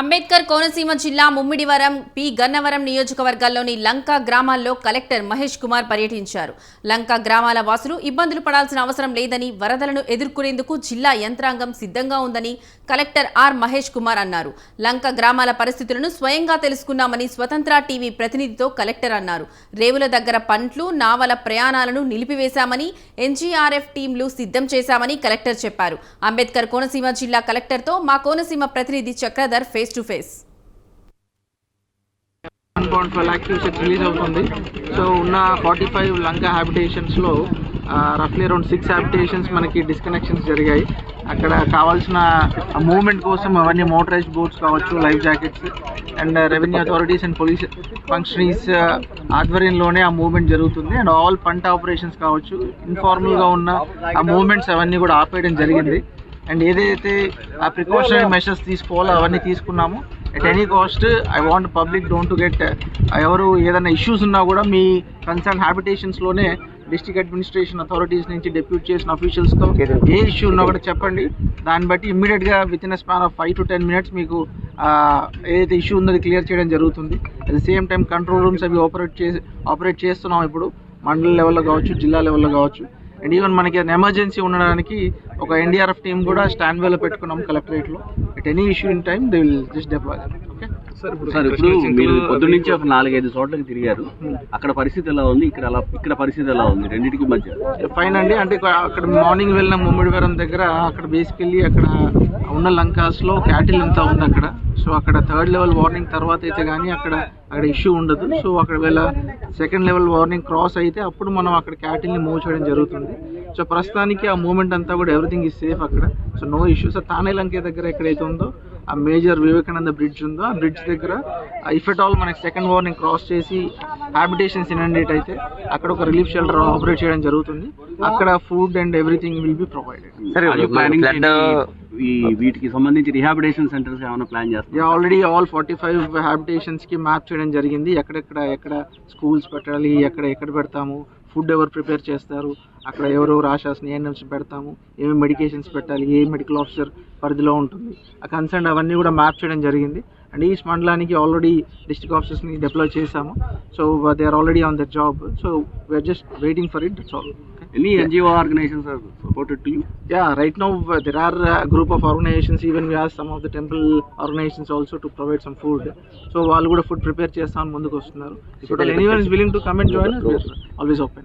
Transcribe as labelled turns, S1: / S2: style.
S1: అంబేద్కర్ కోనసీమ జిల్లా ముమ్మిడివరం పి. గన్నవరం నియోజకవర్గాల్లోని లంకా గ్రామాల్లో కలెక్టర్ మహేష్ కుమార్ పర్యటించారు. లంకా గ్రామాల వాసులు ఇబ్బందులు పడాల్సిన అవసరం లేదని వరదలను ఎదుర్కొనేందుకు జిల్లా యంత్రాంగం సిద్ధంగా ఉందని కలెక్టర్ ఆర్ మహేష్ కుమార్ అన్నారు. లంక గ్రామాల పరిస్థితులను స్వయంగా తెలుసుకున్నామని స్వతంత్ర టీవీ ప్రతినిధితో కలెక్టర్ అన్నారు. రేవుల దగ్గర పంట్లు నావల ప్రయాణాలను నిలిపివేశామని ఎన్జీఆర్ఎఫ్ టీంలు సిద్ధం చేశామని కలెక్టర్ చెప్పారు. అంబేద్కర్ కోనసీమ జిల్లా కలెక్టర్తో మా కోనసీమ ప్రతినిధి Chakradhar face to face.
S2: One point twelve active release అవుతుంది. సో ఉన్న ఫార్టీ ఫైవ్ లంకా హ్యాబిటేషన్స్లో రఫ్లీ అరౌండ్ సిక్స్ హ్యాబిటేషన్స్ మనకి డిస్కనెక్షన్స్ జరిగాయి. అక్కడ కావాల్సిన మూవ్మెంట్ కోసం అవన్నీ మోటరైజ్డ్ బోట్స్ కావచ్చు life jackets and revenue authorities and police functionaries ఆధ్వర్యంలోనే ఆ మూవ్మెంట్ జరుగుతుంది. అండ్ ఆల్ పంట ఆపరేషన్స్ కావచ్చు ఇన్ఫార్మల్గా ఉన్న ఆ మూవ్మెంట్స్ అవన్నీ కూడా ఆపేయడం జరిగింది. అండ్ ఏదైతే ఆ ప్రికాషనరీ మెషర్స్ తీసుకోవాలో అవన్నీ తీసుకున్నాము. At any cost I want public don't to get ఎవరు ఏదైనా ఇష్యూస్ ఉన్నా కూడా మీ కన్సర్న్ హ్యాబిటేషన్స్లోనే డిస్ట్రిక్ట్ అడ్మినిస్ట్రేషన్ అథారిటీస్ నుంచి డెప్యూట్ చేసిన అఫీషియల్స్తో ఏ ఇష్యూ ఉన్నా కూడా చెప్పండి. దాన్ని బట్టి ఇమ్మీడియట్గా within span of five to ten minutes మీకు ఏదైతే ఇష్యూ ఉందో అది క్లియర్ చేయడం జరుగుతుంది. At the same time control rooms అవి ఆపరేట్ చేసి ఆపరేట్ చేస్తున్నాం ఇప్పుడు. మండల లెవెల్లో కావచ్చు జిల్లా లెవెల్లో కావచ్చు. అండ్ ఈవెన్ మనకి ఎమర్జెన్సీ ఉండడానికి ఒక ఎన్డీఆర్ఎఫ్ టీం కూడా స్టాండ్ వేలో పెట్టుకున్నాం కలెక్టరేట్లో at any issue in time they will just deploy okay
S3: sir ఇప్పుడు మీరు పొద్దు నుంచి ఒక నాలుగైదు చోట్లకి తిరిగారు. అక్కడ పరిస్థితి ఎలా ఉంది? ఇక్కడ అలా ఇక్కడ పరిస్థితి ఎలా ఉంది? రెండింటికి మధ్య.
S2: ఫైన్ అండి. అంటే అక్కడ మార్నింగ్ వెళ్ళిన ముమ్మిడివరం దగ్గర అక్కడ బేసికల్లీ అక్కడ ఉన్న లంకాస్లో క్యాటిల్ అంతా ఉంది అక్కడ. సో అక్కడ థర్డ్ లెవెల్ వార్నింగ్ తర్వాత అయితే కానీ అక్కడ అక్కడ ఇష్యూ ఉండదు. సో అక్కడ వీళ్ళ సెకండ్ లెవెల్ వార్నింగ్ క్రాస్ అయితే అప్పుడు మనం అక్కడ క్యాటిల్ని మూవ్ చేయడం జరుగుతుంది. సో ప్రస్తుతానికి ఆ మూమెంట్ అంతా కూడా ఎవ్రీథింగ్ ఈజ్ సేఫ్ అక్కడ. సో నో ఇష్యూ సో తానే లంకే దగ్గర ఎక్కడైతే ఉందో ఆ మేజర్ వివేకానంద బ్రిడ్జ్ ఉందో ఆ బ్రిడ్జ్ దగ్గర ఇఫ్ ఎట్ ఆల్ మనకి సెకండ్ వార్నింగ్ క్రాస్ చేసి హ్యాబిటేషన్స్ ఇనండేట్ అయితే అక్కడ ఒక రిలీఫ్ షెల్టర్ ఆపరేట్ చేయడం జరుగుతుంది. అక్కడ food and everything will be provided
S3: వీటికి సంబంధించి రిహాబిటేషన్ సెంటర్స్ ఏమైనా ప్లాన్ చేస్తారు?
S2: ఆల్రెడీ ఆల్ ఫార్టీ ఫైవ్ హ్యాబిటేషన్స్కి మ్యాప్ చేయడం జరిగింది. ఎక్కడెక్కడ ఎక్కడ స్కూల్స్ పెట్టాలి ఎక్కడ ఎక్కడ పెడతాము ఫుడ్ ఎవరు ప్రిపేర్ చేస్తారు అక్కడ ఎవరెవరు ఆశాస్ ఏఎన్ఎంస్ పెడతాము ఏమేమి మెడికేషన్స్ పెట్టాలి ఏ మెడికల్ ఆఫీసర్ పరిధిలో ఉంటుంది. ఆ కన్సర్న్ అవన్నీ కూడా మ్యాప్ చేయడం జరిగింది. అండ్ ఈస్ట్ మండలానికి ఆల్రెడీ డిస్ట్రిక్ట్ ఆఫీసర్స్ని డిప్లాయ్ చేశాము. So they are already on the job so we're just waiting for it that's all
S3: any NGO organisations are supported to you
S2: Yeah, right now uh, there are a group of organizations. Even we asked some of the temple organizations also to provide some food. So వాళ్ళు కూడా food prepare చేస్తామని ముందుకు వస్తున్నారు. So anyone is willing to come and join us, we are always open.